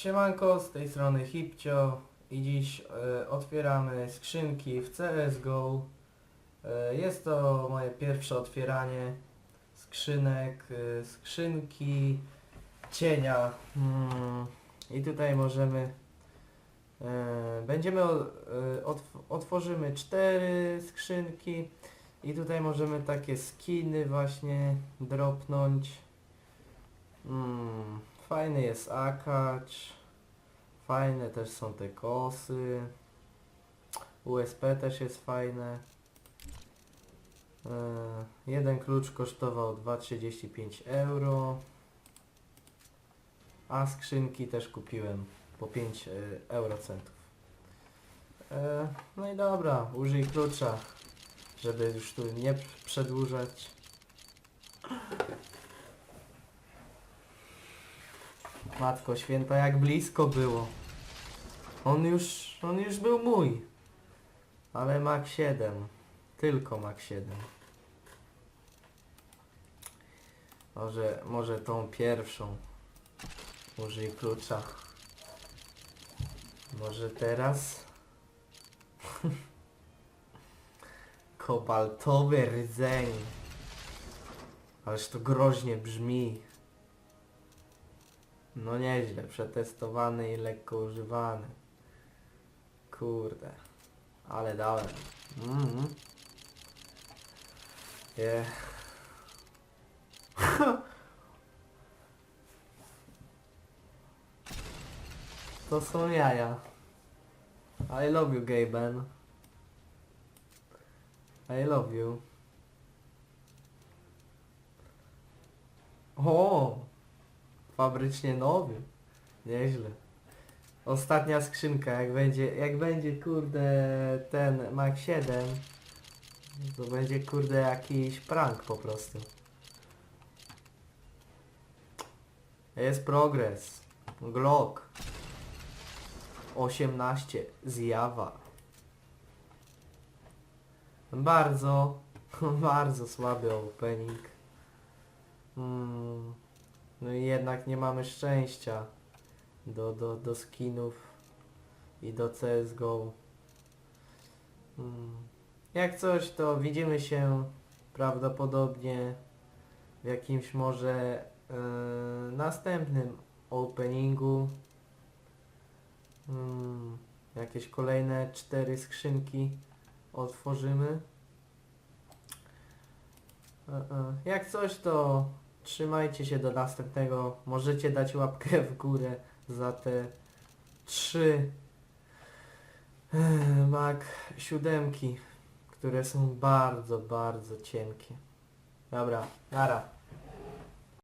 Siemanko, z tej strony Hipcio i dziś e, otwieramy skrzynki w CSGO. E, jest to moje pierwsze otwieranie skrzynek, e, skrzynki cienia. Mm, I tutaj możemy, będziemy, otw otworzymy cztery skrzynki i tutaj możemy takie skiny właśnie dropnąć. Mm, fajny jest akacz. Fajne też są te kosy. USP też jest fajne. E, jeden klucz kosztował 2,35 euro. A skrzynki też kupiłem po 5 e, eurocentów. E, no i dobra, użyj klucza, żeby już tu nie przedłużać. Matko święta, jak blisko było. On już, on już był mój. Ale Mac 7. Tylko Mac 7. Może, może tą pierwszą. Użyj klucza. Może teraz? Kobaltowy rdzeń. Ależ to groźnie brzmi. No nieźle, przetestowany i lekko używany. Kurde. Ale dałem. Mhm. Je. to są jaja. I love you, Gaben. I love you. O! Fabrycznie nowy. Nieźle. Ostatnia skrzynka, jak będzie, jak będzie kurde ten Mac 7, to będzie kurde jakiś prank po prostu. Jest progres. Glock. 18. Zjawa. Bardzo, bardzo słaby opening. Mm. No i jednak nie mamy szczęścia do, do, do skinów i do CSGO. Mm. Jak coś, to widzimy się prawdopodobnie w jakimś może yy, następnym openingu. Mm. Jakieś kolejne cztery skrzynki otworzymy. E, e. Jak coś, to trzymajcie się do następnego. Możecie dać łapkę w górę za te trzy eh, Mac siódemki, które są bardzo, bardzo cienkie. Dobra, nara.